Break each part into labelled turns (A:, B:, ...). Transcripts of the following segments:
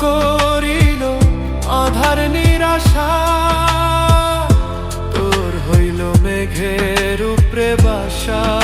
A: করিল আধার নিরাশা। তোর হইল মেঘের উপরে বাসা।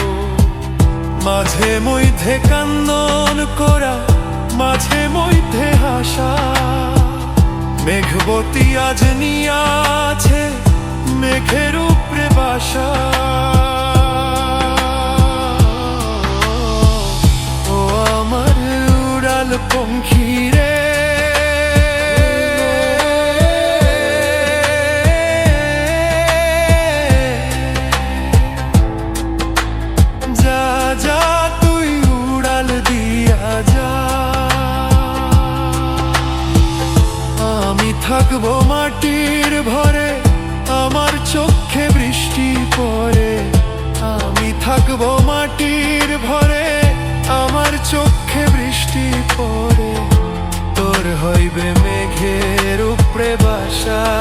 A: মাঝে মধ্যে কান্দন করা, মাঝে মধ্যে হাসা। মেঘবতী আজ নিয়াছে মেঘের উপরে বাসা। ও আমার উড়াল পঙ্খী রে। থাকব মাটির ভরে, আমার চোখে বৃষ্টি পরে আমি থাকব মাটির ভরে, আমার চোখে বৃষ্টি পরে তোর হইবে মেঘের উপরে বাসা।